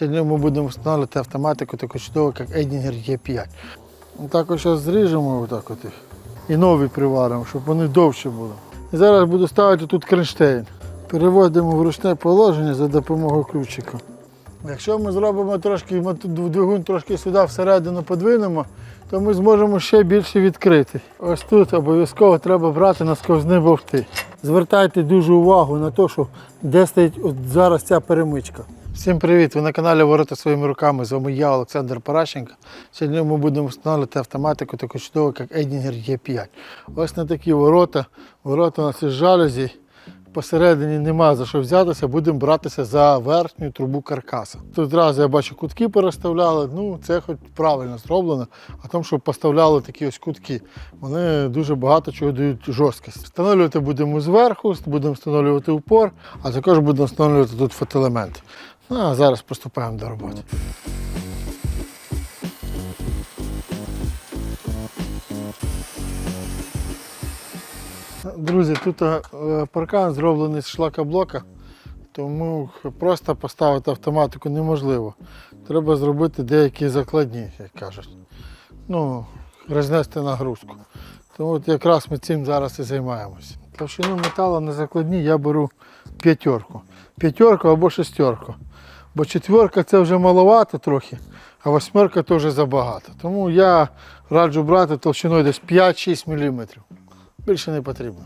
Сьогодні ми будемо встановлювати автоматику таку чудову, як E5. Ну, Також зараз зріжемо отак от їх і нові приваримо, щоб вони довші були. І зараз буду ставити тут кронштейн. Переводимо в ручне положення за допомогою ключика. Якщо ми зробимо трошки двигун трошки сюди всередину подвинемо, то ми зможемо ще більше відкрити. Ось тут обов'язково треба брати на сковзні бовти. Звертайте дуже увагу на те, що де стоїть от зараз ця перемичка. Всім привіт! Ви на каналі Ворота своїми руками. З вами я, Олександр Паращенко. Сьогодні ми будемо встановлювати автоматику таку чудову, як Edinger E5. Ось на такі ворота. Ворота у нас із жалюзі. Посередині нема за що взятися, будемо братися за верхню трубу каркаса. Тут одразу я бачу кутки переставляли, ну це хоч правильно зроблено, а тому, що поставляли такі ось кутки. Вони дуже багато чого дають жорсткість. Встановлювати будемо зверху, будемо встановлювати упор, а також будемо встановлювати тут фотоелементи. Ну а зараз приступаємо до роботи. Друзі, тут е, паркан зроблений з шлакоблока, тому просто поставити автоматику неможливо. Треба зробити деякі закладні, як кажуть. Ну, рознести нагрузку. Тому от якраз ми цим зараз і займаємося. Товщину металу на закладні я беру п'ятерку. П'ятерку або шестерку. Бо четверка це вже маловато трохи, а восьмерка теж забагато. Тому я раджу брати товщиною десь 5-6 мм. Більше не потрібно.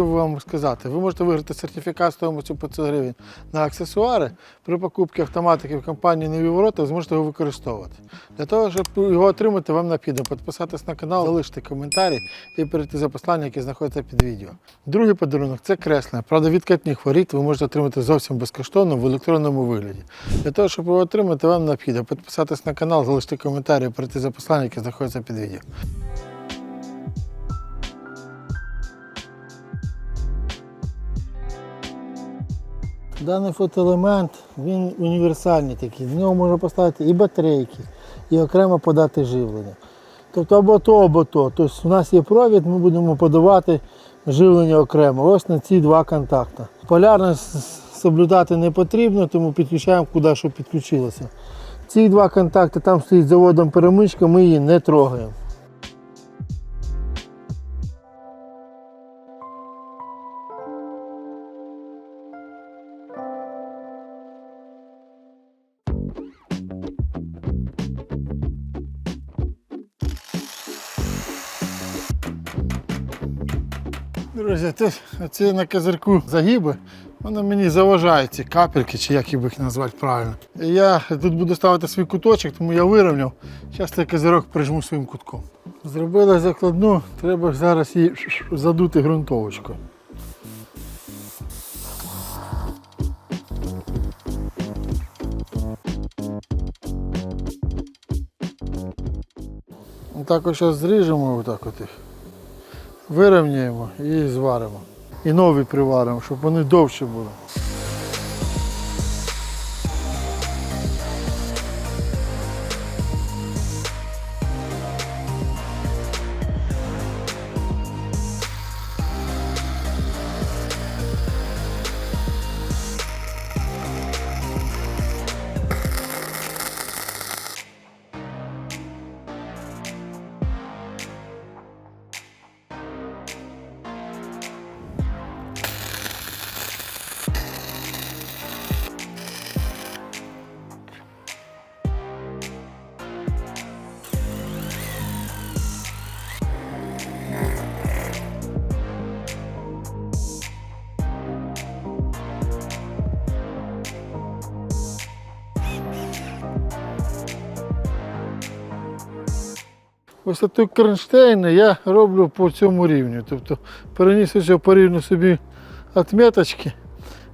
Хотів вам сказати, ви можете виграти сертифікат стоїмостю 500 гривень на аксесуари. При покупці автоматики в компанії Нові ворота ви зможете його використовувати. Для того, щоб його отримати, вам необхідно підписатись на канал, залишити коментарі і перейти за послання, яке знаходиться під відео. Другий подарунок це креслення. Правда, відкатних воріт ви можете отримати зовсім безкоштовно в електронному вигляді. Для того, щоб його отримати, вам необхідно підписатись на канал, залишити коментарі і перейти за послання, яке знаходиться під відео. Даний фотоелемент він універсальний такий. В нього можна поставити і батарейки, і окремо подати живлення. Тобто або то, або то. Тобто у нас є провід, ми будемо подавати живлення окремо. Ось на ці два контакти. Полярність соблюдати не потрібно, тому підключаємо куди що підключилося. Ці два контакти, там стоїть заводом перемичка, ми її не трогаємо. Друзі, тут на козирку загиби, вони мені заважають ці капельки, чи як їх назвати правильно. Я тут буду ставити свій куточок, тому я вирівняв. Зараз цей козирок прижму своїм кутком. Зробили закладну, треба зараз її задути ґрунтовочкою. Так ось зараз зріжемо отак от їх вирівняємо і зваримо. І нові приваримо, щоб вони довше були. Висоту кронштейна я роблю по цьому рівню. Тобто переніс ось по рівню собі отметочки.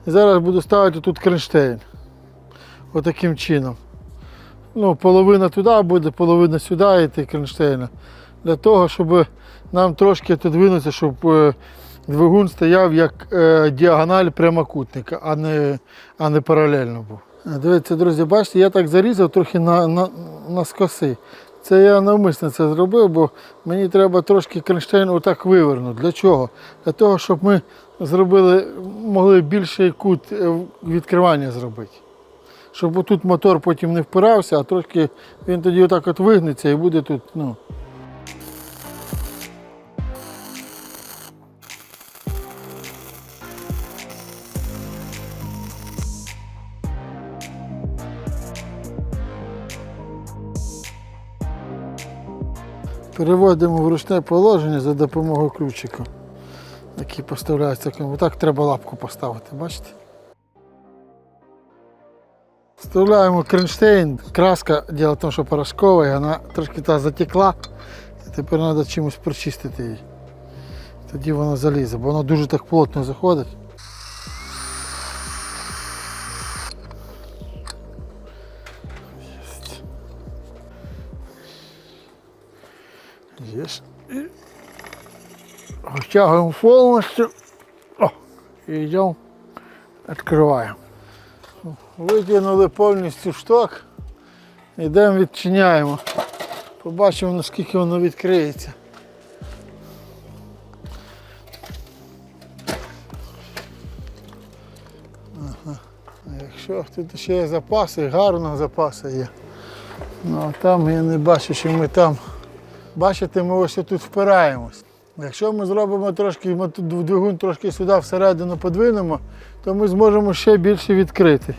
І зараз буду ставити тут кронштейн. Отаким чином. ну, половина туди буде, половина сюди йти кронштейна. Для того, щоб нам трошки віддвинутися, щоб е, двигун стояв як е, діагональ прямокутника, а не, а не паралельно був. Дивіться, друзі, бачите, я так зарізав трохи на, на, на скоси. Це я навмисно це зробив, бо мені треба трошки кронштейн отак вивернути. Для чого? Для того, щоб ми зробили, могли більший кут е, відкривання зробити. Щоб отут мотор потім не впирався, а трошки він тоді отак от вигнеться і буде тут, ну. Переводимо в ручне положення за допомогою ключика, який поставляється. Отак треба лапку поставити, бачите? Вставляємо кронштейн. Краска, діло в тому, що порошкова, і вона трошки та затекла. Тепер треба чимось прочистити її. Тоді воно залізе, бо воно дуже так плотно заходить. Єсть. І Витягуємо повністю. О, і йдемо, відкриваємо. Витягнули повністю шток. Йдемо відчиняємо. Побачимо наскільки воно відкриється. Якщо тут ще є запаси, гарно запаси є. Ну а там я не бачу, що ми там. Бачите, ми ось тут впираємось. Якщо ми зробимо трошки, ми тут двигун трошки сюди всередину подвинемо, то ми зможемо ще більше відкрити.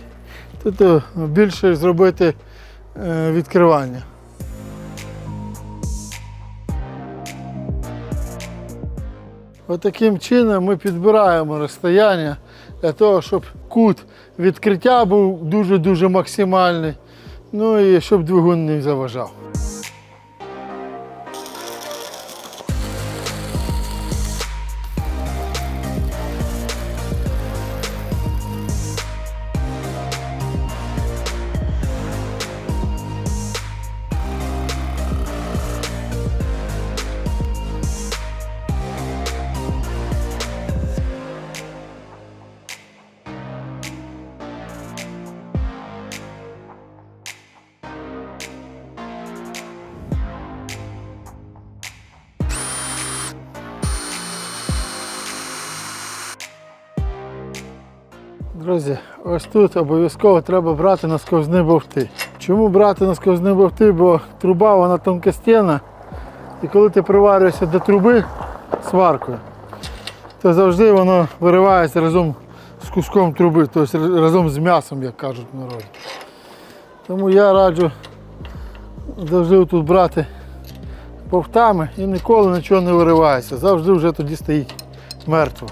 Тут е, більше зробити е, відкривання. Отаким чином ми підбираємо розстояння для того, щоб кут відкриття був дуже-дуже максимальний, ну і щоб двигун не заважав. Друзі, ось тут обов'язково треба брати насковзні бовти. Чому брати насковзні бовти? Бо труба вона тонкостінна, і коли ти приварюєшся до труби сваркою, то завжди воно виривається разом з куском труби, тобто разом з м'ясом, як кажуть в народі. Тому я раджу завжди тут брати бовтами і ніколи нічого не виривається. Завжди вже тоді стоїть мертво.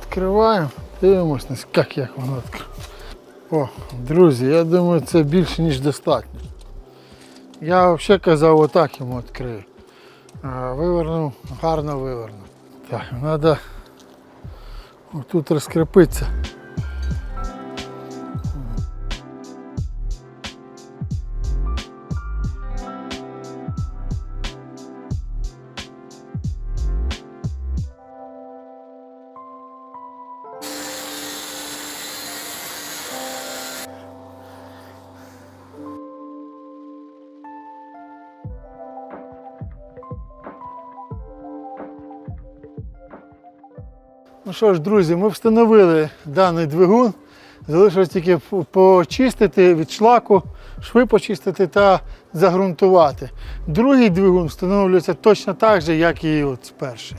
Відкриваємо, дивимося, як, як воно відкриває. О, друзі, я думаю, це більше, ніж достатньо. Я взагалі казав, отак йому відкрию. Вивернув, гарно вивернув. Так, треба тут розкріпитися. Ну що ж, друзі, ми встановили даний двигун. Залишилось тільки почистити від шлаку, шви почистити та загрунтувати. Другий двигун встановлюється точно так же, як і от перший.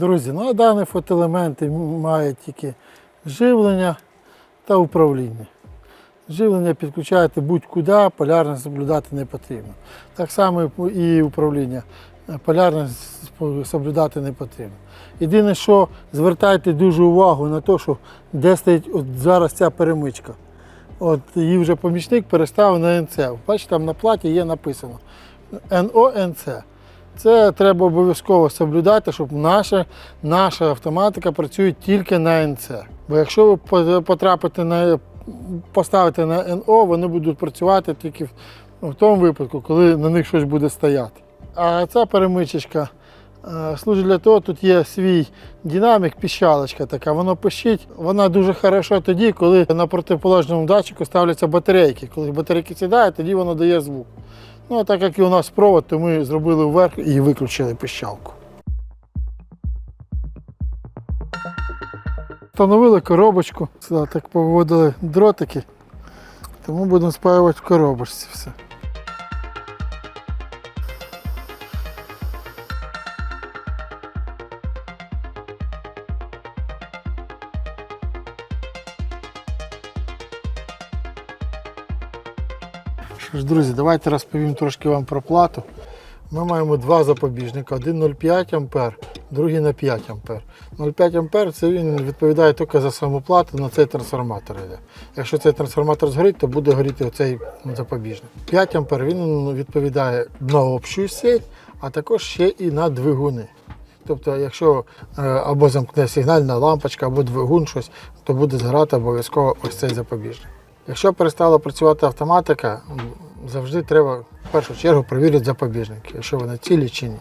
Друзі, ну а дані фотоелементи мають тільки живлення та управління. Живлення підключаєте будь-куди, полярність соблюдати не потрібно. Так само і управління. Полярність соблюдати не потрібно. Єдине, що звертайте дуже увагу на те, що де стоїть от зараз ця перемичка. От її вже помічник переставив на НЦ. Бачите, там на платі є написано НО, НЦ. Це треба обов'язково соблюдати, щоб наша, наша автоматика працює тільки на НЦ. Бо якщо ви по- потрапите на поставите на НО, вони будуть працювати тільки в, тому випадку, коли на них щось буде стояти. А ця перемичечка е, служить для того, тут є свій динамік, піщалочка така, воно пищить. Вона дуже хорошо тоді, коли на протиположному датчику ставляться батарейки. Коли батарейки сідають, тоді воно дає звук. Ну, а так як і у нас провод, то ми зробили вверх і виключили пищалку. Встановили коробочку, сюди так поводили дротики, тому будемо спаювати в коробочці все. Друзі, давайте розповім трошки вам про плату. Ми маємо два запобіжника: один 0,5 А, другий на 5 А. 0,5 А це він відповідає тільки за саму плату, на цей трансформатор йде. Якщо цей трансформатор згорить, то буде горіти оцей запобіжник. 5 А він відповідає на общу сеть, а також ще і на двигуни. Тобто, якщо е, або замкне сигнальна лампочка, або двигун щось, то буде згорати обов'язково ось цей запобіжник. Якщо перестала працювати автоматика, завжди треба в першу чергу перевірити запобіжники, якщо вони цілі чи ні.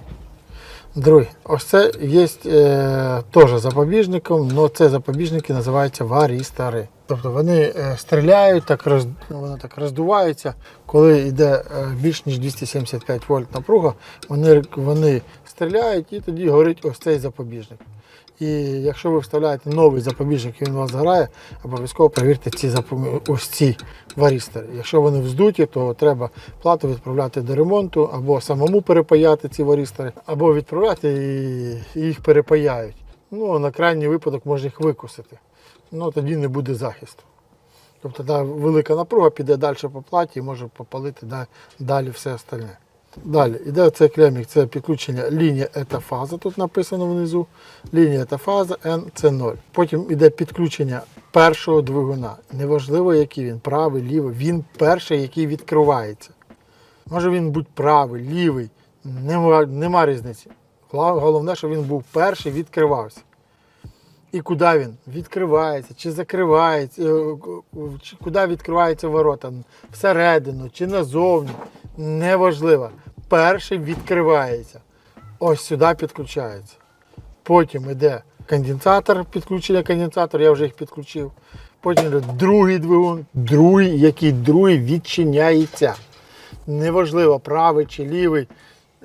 Друге, ось це є е, теж запобіжником, але це запобіжники називаються варістори. Тобто вони е, стріляють, так роз, вони так роздуваються. Коли йде е, більш ніж 275 вольт напруга, вони, вони стріляють і тоді горить ось цей запобіжник. І якщо ви вставляєте новий запобіжник і він у вас згорає, обов'язково перевірте ці запом- ось ці варістори. Якщо вони вздуті, то треба плату відправляти до ремонту, або самому перепаяти ці варістори, або відправляти і їх перепаяють. Ну, на крайній випадок можна їх викусити. Ну тоді не буде захисту. Тобто та велика напруга піде далі по платі і може попалити да- далі все остальне. Далі іде цей клемік, це підключення лінія ета фаза, тут написано внизу. Лінія ета фаза N це 0. Потім іде підключення першого двигуна. Неважливо, який він, правий, лівий, він перший, який відкривається. Може він бути правий, лівий, нема, нема різниці. Головне, щоб він був перший, відкривався. І куди він? Відкривається, чи закривається, е, куди відкриваються ворота? Всередину чи назовні. Неважливо. Перший відкривається. Ось сюди підключається. Потім йде конденсатор, підключення конденсатора, я вже їх підключив. Потім йде другий двигун, другий, який другий відчиняється. Неважливо, правий чи лівий,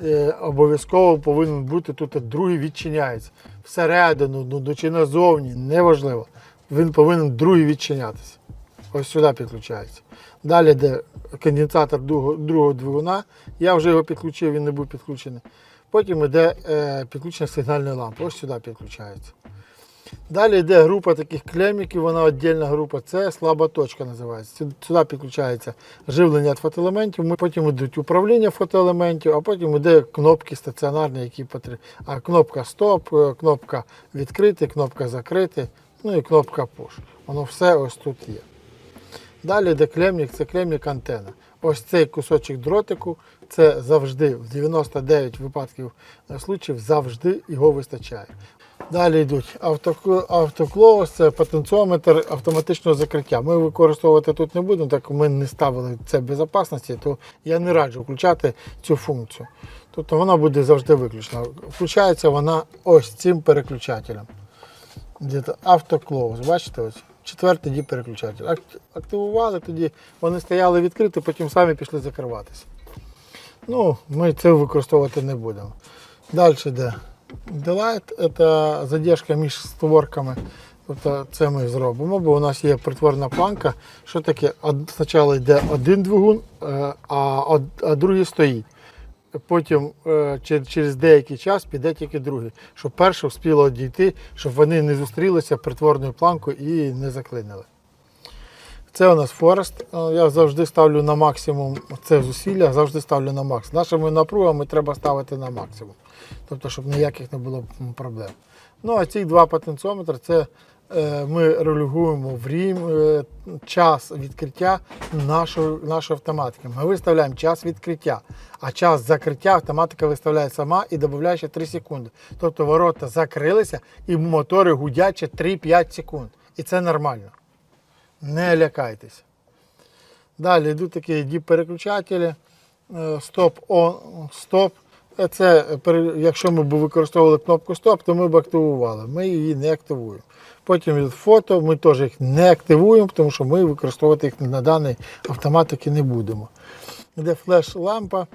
е, обов'язково повинен бути тут другий відчиняється. Всередину, ну, ну, чи назовні, неважливо. Він повинен другий відчинятися. Ось сюди підключається. Далі йде конденсатор другого, другого двигуна. Я вже його підключив, він не був підключений. Потім йде е, підключення сигнальної лампи. Ось сюди підключається. Далі йде група таких клеміків, вона віддільна група, це слаба точка називається. Сюди підключається живлення від фотоелементів, потім йдуть управління фотоелементів, а потім йде кнопки стаціонарні, які потрібні. А кнопка стоп, е, кнопка відкрити, кнопка закрити, ну і кнопка push. Воно все ось тут є. Далі йде клемник, це клемник антена. Ось цей кусочок дротику, це завжди, в 99 випадків случаїв, завжди його вистачає. Далі йдуть автоклоус, це потенціометр автоматичного закриття. Ми використовувати тут не будемо, так ми не ставили це безпечності, то я не раджу включати цю функцію. Тобто вона буде завжди виключена. Включається вона ось цим переключателем. Автоклоус, бачите ось. Четвертий дій переключатель. Активували тоді, вони стояли відкриті, потім самі пішли закриватися. Ну, ми це використовувати не будемо. Далі йде Delight, це задержка між створками. Тобто це ми зробимо, бо у нас є притворна планка. Що таке? Спочатку йде один двигун, е, а, а другий стоїть. Потім е, через деякий час піде тільки другий, щоб перше вспіло дійти, щоб вони не зустрілися притворною планкою і не заклинили. Це у нас Форест. Е, Я завжди ставлю на максимум це зусилля, завжди ставлю на максимум. Нашими напругами треба ставити на максимум. Тобто, щоб ніяких не було проблем. Ну, а ці два потенціометри це ми регулюємо е, час відкриття нашої, нашої автоматики. Ми виставляємо час відкриття, а час закриття автоматика виставляє сама і додає ще 3 секунди. Тобто ворота закрилися і мотори гудять ще 3-5 секунд. І це нормально. Не лякайтеся. Далі йдуть такі діп-переключателі. Е, Стоп, он, стоп. Е, Це якщо ми б використовували кнопку стоп, то ми б активували. Ми її не активуємо. Потім від фото ми теж їх не активуємо, тому що ми використовувати їх на даній автоматики не будемо. Йде флеш-лампа.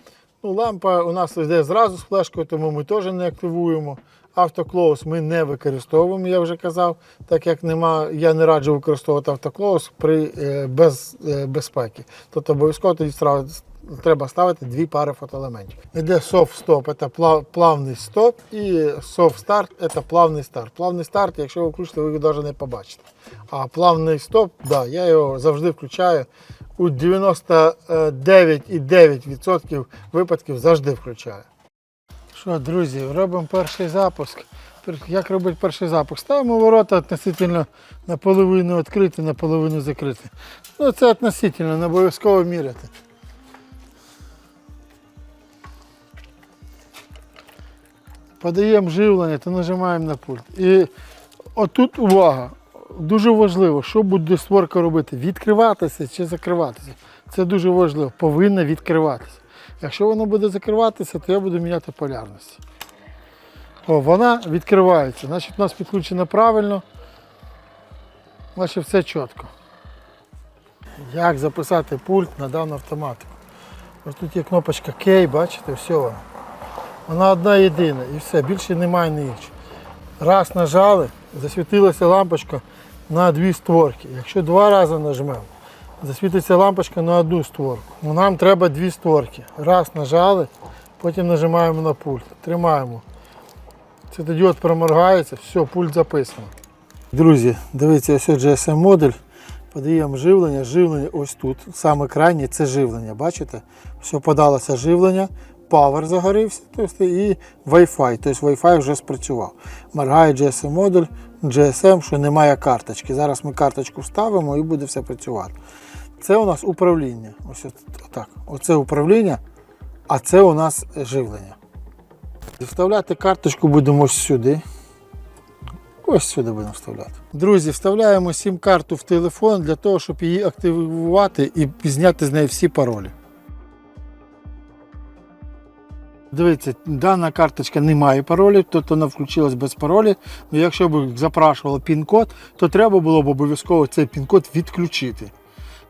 Ну, лампа у нас йде зразу з флешкою, тому ми теж не активуємо. Автоклоус ми не використовуємо, я вже казав, так як нема, я не раджу використовувати автоклоус при е, без е, безпеки. Тобто обов'язково тоді треба ставити дві пари фотоелементів. Іде soft стоп це плавний стоп, і soft старт це плавний старт. Плавний старт, якщо ви включите, ви його навіть не побачите. А плавний стоп, да, я його завжди включаю. У 99,9% випадків завжди включаю. Що, друзі, робимо перший запуск. Як робити перший запуск? Ставимо ворота относительно наполовину відкриті, наполовину закриті. Ну, це относительно, не обов'язково міряти. Подаємо живлення та нажимаємо на пульт. І отут увага. Дуже важливо, що буде створка робити, відкриватися чи закриватися. Це дуже важливо. Повинна відкриватися. Якщо вона буде закриватися, то я буду міняти полярність. О, вона відкривається. Значить, у нас підключено правильно. Значить, все чітко. Як записати пульт на дану автоматику? Ось тут є кнопочка Кей, бачите, все воно. Вона одна єдина і все, більше немає ніч. Раз нажали, засвітилася лампочка на дві створки. Якщо два рази нажмемо, засвітиться лампочка на одну створку. Ну, Нам треба дві створки. Раз нажали, потім нажимаємо на пульт. Тримаємо. Тоді проморгається, все, пульт записано. Друзі, дивіться, ось GSM модуль. Подаємо живлення. Живлення ось тут. Саме крайнє це живлення. Бачите? Все подалося живлення, павер загорівся тобто, і Wi-Fi. Тобто Wi-Fi вже спрацював. Моргає GSM модуль, GSM, що немає карточки. Зараз ми карточку вставимо і буде все працювати. Це у нас управління. Ось отак. Оце управління, а це у нас живлення. Вставляти карточку будемо ось сюди. Ось сюди будемо вставляти. Друзі, вставляємо сім-карту в телефон для того, щоб її активувати і зняти з неї всі паролі. Дивіться, дана карточка не має паролів, тобто вона включилась без паролів. Ну, якщо б запрашували пін-код, то треба було б обов'язково цей пін-код відключити.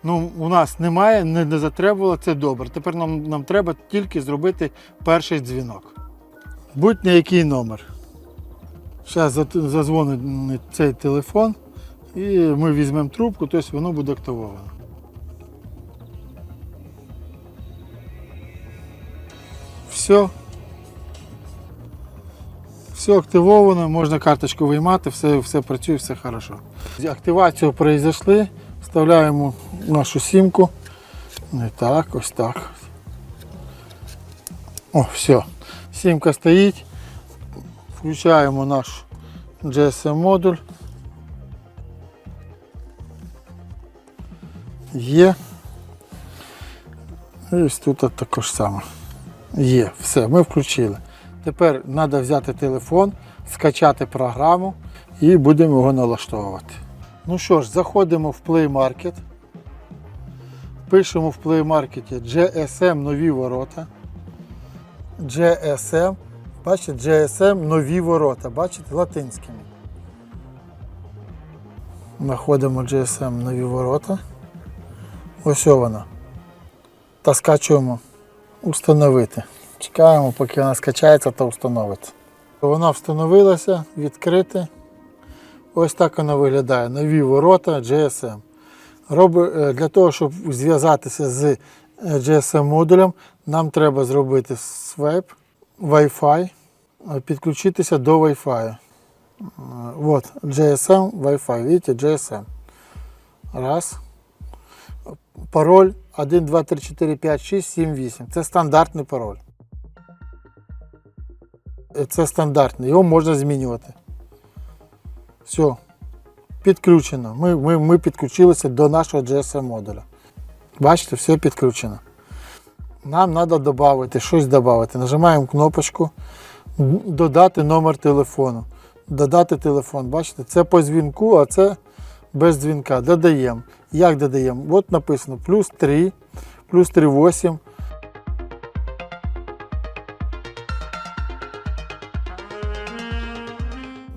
Ну, у нас немає, не, не затребувало, це добре. Тепер нам, нам треба тільки зробити перший дзвінок. Будь-на який номер. Зараз зазвонить цей телефон і ми візьмемо трубку, тобто воно буде активовано. Все. Все активовано, можна карточку виймати, все, все працює, все хорошо. Активацію произошли, вставляємо нашу сімку. Не так, ось так. О, все. Сімка стоїть. Включаємо наш GSM модуль. Є. І ось тут також саме. Є, все, ми включили. Тепер треба взяти телефон, скачати програму і будемо його налаштовувати. Ну що ж, заходимо в Play Market. Пишемо в Play Market GSM нові ворота. GSM. Бачите, GSM нові ворота. Бачите, латинськими. Знаходимо GSM нові ворота. Ось вона. Та скачуємо установити. Чекаємо, поки вона скачається та встановиться. Вона встановилася, відкрити. Ось так вона виглядає. Нові ворота GSM. Е, для того, щоб зв'язатися з GSM модулем, нам треба зробити свайп, Wi-Fi, е, підключитися до Wi-Fi. Е, Вот, GSM, Wi-Fi, видите, GSM. Раз. Пароль 1, 2, 3, 4, 5, 6, 7, 8. Це стандартний пароль. Е, Це стандартний, його можна змінювати. Все. Підключено. Ми, ми, ми підключилися до нашого GSM модуля. Бачите, все підключено. Нам треба додати, щось додати. Нажимаємо кнопочку, додати номер телефону. Додати телефон. Бачите, це по дзвінку, а це без дзвінка. Додаємо. Як додаємо? От написано плюс 3, плюс 3, 8.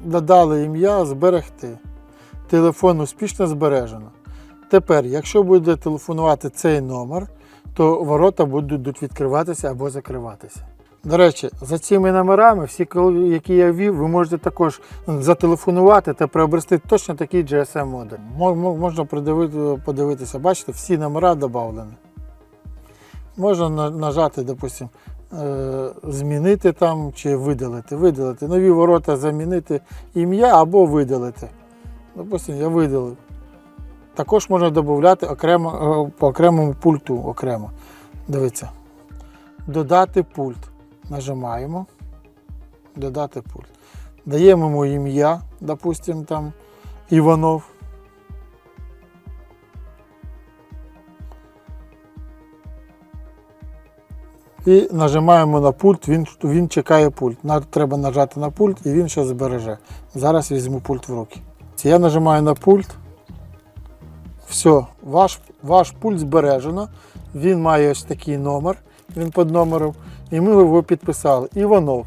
Додали ім'я, зберегти. Телефон успішно збережено. Тепер, якщо буде телефонувати цей номер, то ворота будуть відкриватися або закриватися. До речі, за цими номерами, всі, які я ввів, ви можете також зателефонувати та приобрести точно такий GSM модуль. Мо- мо- Можна подивитися, бачите, всі номера додавлені. Можна нажати, допустим, е, змінити там чи видалити. Видалити. Нові ворота замінити ім'я або видалити. Допустим, я видалив. Також можна додати окремо, е, по окремому пульту окремо. Дивіться. Додати пульт. Нажимаємо. Додати пульт. Даємо йому ім'я, допустимо, там Іванов. І нажимаємо на пульт, він, він чекає пульт. Треба нажати на пульт і він ще збереже. Зараз візьму пульт в руки. Я нажимаю на пульт. Все, ваш, ваш пульт збережено. Він має ось такий номер, він під номером. І ми його підписали. Іванов.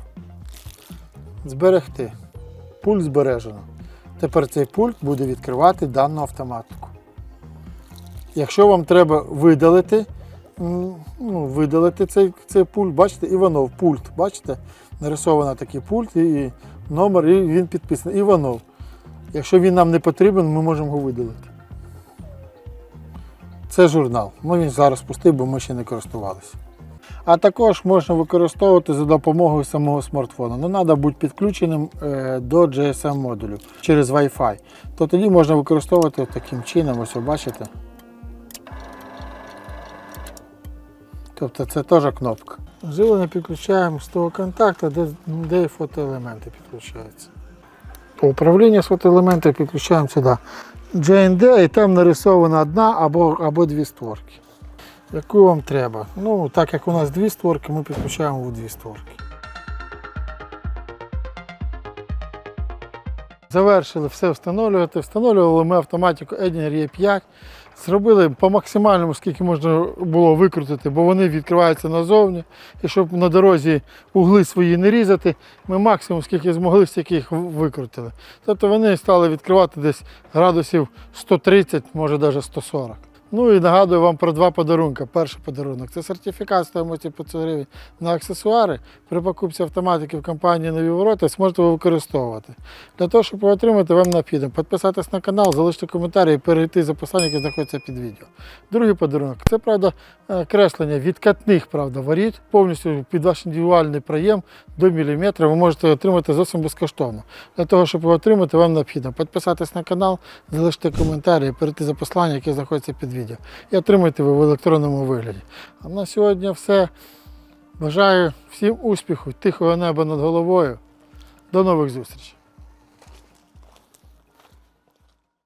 Зберегти. Пульт збережено. Тепер цей пульт буде відкривати дану автоматику. Якщо вам треба видалити, ну, видалити цей, цей пульт, бачите, Іванов, пульт, бачите? Нарисовано такий пульт і номер, і він підписаний. Іванов. Якщо він нам не потрібен, ми можемо його видалити. Це журнал. Ну він зараз пустий, бо ми ще не користувалися. А також можна використовувати за допомогою самого смартфона. Ну, треба бути підключеним е, до GSM модулю через Wi-Fi. То тоді можна використовувати таким чином, ось ви бачите. Тобто це теж кнопка. Живлення підключаємо з того контакту, де, де фотоелементи підключаються. По управлінню з фотоелементів підключаємо сюди JND і там нарисована одна або, або дві створки. Яку вам треба? Ну, так як у нас дві створки, ми підключаємо в дві створки. Завершили все встановлювати. Встановлювали ми автоматику Edinger E5. Зробили по максимальному, скільки можна було викрутити, бо вони відкриваються назовні. І щоб на дорозі угли свої не різати, ми максимум, скільки змогли, стільки їх викрутили. Тобто вони стали відкривати десь градусів 130, може навіть 140. Ну і нагадую вам про два подарунки. Перший подарунок це сертифікат стоїмості 500 гривень на аксесуари. При покупці автоматики в компанії Нові ворота зможете ви використовувати. Для того, щоб його отримати, вам необхідно підписатись на канал, залишити коментарі і перейти за посиланням, яке знаходиться під відео. Другий подарунок це правда е, креслення відкатних правда, воріт, повністю під ваш індивідуальний проєм до міліметра ви можете отримати зовсім безкоштовно. Для того, щоб його отримати, вам необхідно підписатись на канал, залишити коментарі і перейти за посиланням, яке знаходиться під відео. І отримайте ви в електронному вигляді. А на сьогодні все. Бажаю всім успіху, тихого неба над головою. До нових зустрічей!